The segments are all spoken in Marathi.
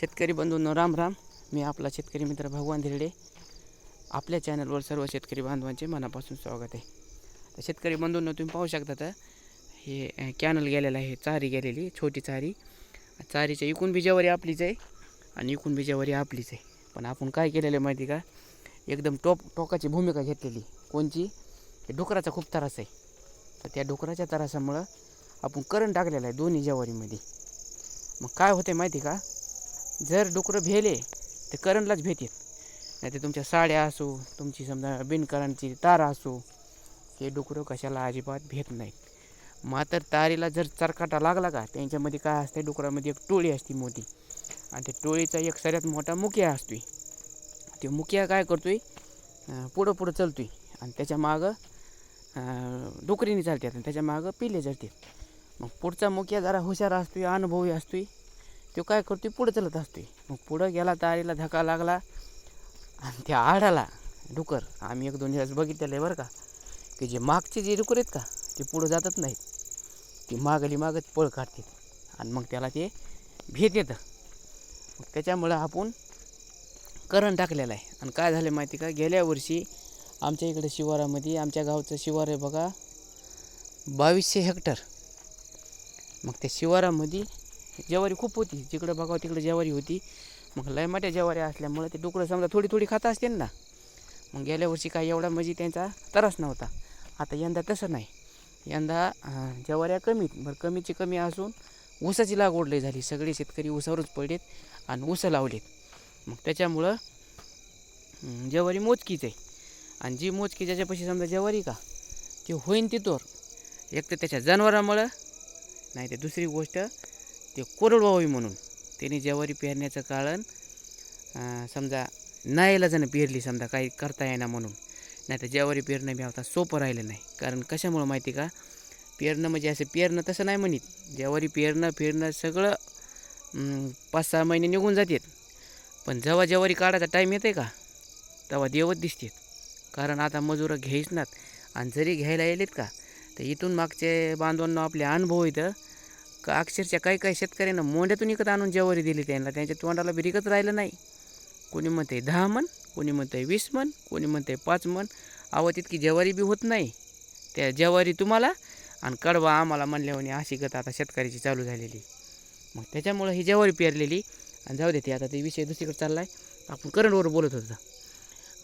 शेतकरी बंधूंनो राम राम. मी आपला शेतकरी मित्र भगवान धिरडे. आपल्या चॅनलवर सर्व शेतकरी बांधवांचे मनापासून स्वागत आहे. तर शेतकरी बंधूंनो तुम्ही पाहू शकता तर हे कॅनल गेलेलं आहे चारी गेलेली छोटी चारी. चारीच्या इकून बिजावरी आपलीच आहे आणि इकून बिजावरी आपलीच आहे. पण आपण काय केलेलं आहे माहिती का? एकदम टोप टोकाची भूमिका घेतलेली. कोणची? हे डुकराचा खूप त्रास आहे. तर त्या डुकराच्या त्रासामुळं आपण करंट टाकलेला आहे दोन्ही ज्वारीमध्ये. मग काय होते माहिती का? जर डुकरं भेले तर करंटलाच भेटेल नाही तर तुमच्या साड्या असो तुमची समजा बिनकरांची तारा असो हे डुकरं कशाला अजिबात भेट नाहीत. मात्र तारीला जर चरकाटा लागला का त्यांच्यामध्ये काय असते डुकरामध्ये एक टोळी असते मोठी. आणि त्या टोळीचा एक सगळ्यात मोठा मुक्या असतोय. ते मुक्या काय करतोय? पुढं पुढं चालतोय. आणि त्याच्या मागं डुकरीने चालतात आणि त्याच्या मागं पिले चढतात मग पुढचा मुक्या जरा हुशार असतोय अनुभवी असतोय तो काय करतो पुढं चलत असतोय. मग पुढं गेला तारीला धक्का लागला आणि त्या आडाला डुकर. आम्ही एक दोन दिवस बघितलेलं आहे बरं का की जे मागचे जे डुकर आहेत का ते पुढं जातच नाहीत. ती मागली मागत पळ काढतात. आणि मग त्याला ते भेट येतं. मग त्याच्यामुळं आपण करण टाकलेलं आहे. आणि काय झालं माहिती का? गेल्या वर्षी आमच्या इकडे शिवारामध्ये आमच्या गावचं शिवार आहे बघा बावीसशे हेक्टर. मग त्या शिवारामध्ये ज्वारी खूप होती. जिकडं बघावं तिकडं ज्वारी होती. मग लय मोठ्या ज्वारी असल्यामुळं ते डुकडं समजा थोडी थोडी खात असतील ना. मग गेल्या वर्षी काय एवढा म्हणजे त्यांचा त्रास नव्हता. आता यंदा तसं नाही. यंदा अं, ज्वाऱ्या कमीत बरं कमीची कमी असून ऊसाची लागवड लई झाली. सगळे शेतकरी ऊसावरच पडलेत आणि ऊसं लावलेत. मग त्याच्यामुळं अं, ज्वारी मोजकीच आहे. आणि जी मोजकी ज्याच्यापाशी समजा ज्वारी का ती होईन तिथोर एक तर त्याच्या जनावरामुळं नाही तर दुसरी गोष्ट ते कोरड व्हावी म्हणून. त्याने ज्वारी पेरण्याचं कारण समजा नाहीला जण पेरली समजा काही करता येईना म्हणून. नाही तर ज्वारी पेरणं बी आता सोपं राहिलं नाही. कारण कशामुळं माहिती का? पेरणं म्हणजे असं पेरणं तसं नाही म्हणत. ज्वारी पेरणं फिरणं सगळं पाच सहा महिने निघून जातात. पण जेव्हा ज्वारी काढायचा टाईम येते का? तेव्हा देवत दिसतात. कारण आता मजुरं घ्यायच नात आणि जरी घ्यायला येलेत का? तर इथून मागचे बांधवांना आपले अनुभव इथं का अक्षरशः काही काही शेतकऱ्यांना मोंड्यातून इकत आणून जेवारी दिली त्यांना. त्यांच्या तोंडाला बिरिकत राहिलं नाही. कोणी म्हणते दहा मन कोणी म्हणते वीस मन कोणी म्हणते पाच मन. अहो तितकी जेवारी बी होत नाही. त्या जेवारी तुम्हाला आणि कडवा आम्हाला म्हणल्यावर अशी गत आता शेतकऱ्याची चालू झालेली. मग त्याच्यामुळं ही जेवारी पेरलेली आणि जाऊ देते आता ते विषय दुसरीकडे चालला आहे आपण करंटवर बोलत होतो.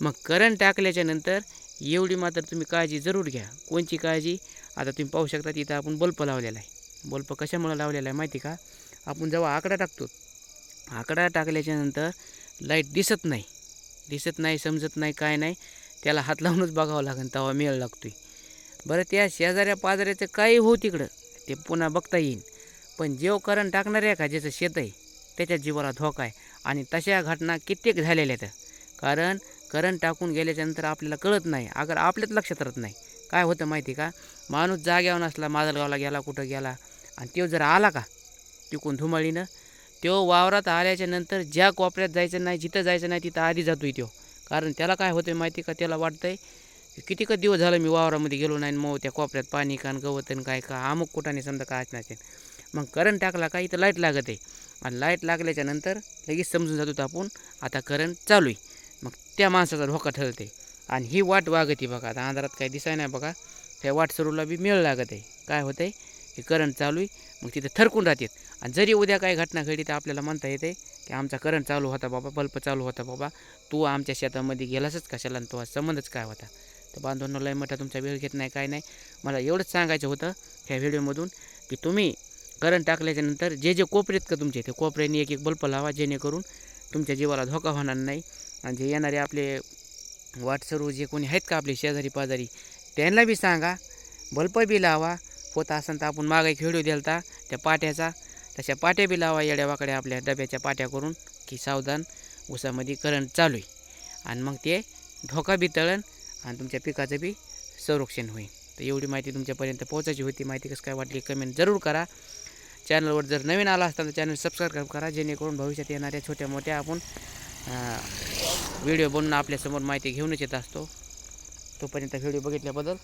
मग करंट टाकल्याच्या नंतर एवढी मात्र तुम्ही काळजी जरूर घ्या. कोणची काळजी? आता तुम्ही पाहू शकता तिथं आपण बल्ब लावलेला आहे. बल्ब कशामुळं लावलेला आहे माहिती का? आपण जेव्हा आकडा टाकतो आकडा टाकल्याच्यानंतर लाइट दिसत नाही. दिसत नाही समजत नाही काय नाही. त्याला हात लावूनच बघावं लागेल तेव्हा मेळ लागतोय. बरं त्या शेजाऱ्या पाजाऱ्याचं काही हो तिकडं ते पुन्हा बघता येईल पण जेव करंट टाकणार आहे का ज्याचं शेत आहे त्याच्या जीवाला धोका आहे. आणि तशा घटना कित्येक झालेल्या आहेत. कारण करंट टाकून गेल्याच्यानंतर आपल्याला कळत नाही अगर आपल्याच लक्षात राहत नाही. काय होतं माहिती का? माणूस जाग्यावर नसला माजलगावला गेला कुठं गेला आणि तो जर आला का तिकून धुमाळीनं तो वावरात आल्याच्यानंतर ज्या कोपऱ्यात जायचं नाही जिथं जायचं नाही तिथं आधी जातोय तो कारण त्याला काय होतं माहिती का त्याला वाटतंय कितीक दिवस झालं मी वावरामध्ये गेलो नाही आणि मग त्या कोपऱ्यात पाणी कान गवत आणि काय का अमुक कुठाने समजा काय असणार मग करंट टाकला का इथं लाइट लागत आहे. आणि लाइट लागल्याच्या नंतर लगेच समजून जातो आपण आता करंट चालू आहे. मग त्या माणसाचा धोका ठरते आणि ही वाट वागते बघा आता अंधारात काही दिसाय नाही बघा. त्या वाट सरूला बी मेळ लागत आहे. काय होतं आहे की करंट चालू आहे मग तिथे थरकून राहतात. आणि जरी उद्या काही घटना घडली तर आपल्याला म्हणता येते की आमचा करंट चालू होता बाबा बल्ब चालू होता बाबा. तू आमच्या शेतामध्ये गेलासच कशाला आणि तो संबंधच काय होता? तर बांधवांना लय मोठा तुमचा वेळ घेत नाही काय नाही. मला एवढंच सांगायचं होतं ह्या व्हिडिओमधून की तुम्ही करंट टाकल्याच्यानंतर जे जे कोपरे आहेत का तुमचे ते कोपऱ्याने एक एक बल्ब लावा जेणेकरून तुमच्या जीवाला धोका होणार नाही. आणि जे येणारे आपले वाटसरू जे कोणी आहेत का आपले शेजारी पाजारी त्यांना बी सांगा बल्ब बी लावा होत असेल तर आपण मागे एक व्हिडिओ दिलता त्या पाट्याचा. तशा पाट्या बी लावा येड्या वाकड्या आपल्या डब्याच्या पाट्या करून की सावधान ऊसामध्ये करंट चालू आहे. आणि मग ते धोका बी तळण आणि तुमच्या पिकाचं बी संरक्षण होईल. तर एवढी माहिती तुमच्यापर्यंत पोहोचायची होती. माहिती कसं काय वाटली कमेंट जरूर करा. चॅनलवर जर नवीन आला असता तर चॅनल सबस्क्राईब करा जेणेकरून भविष्यात येणाऱ्या छोट्या मोठ्या आपण व्हिडिओ बनवून आपल्यासमोर माहिती घेऊनच येत असतो. तोपर्यंत व्हिडिओ बघितल्याबद्दल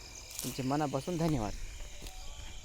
तुमचे मनापासून धन्यवाद.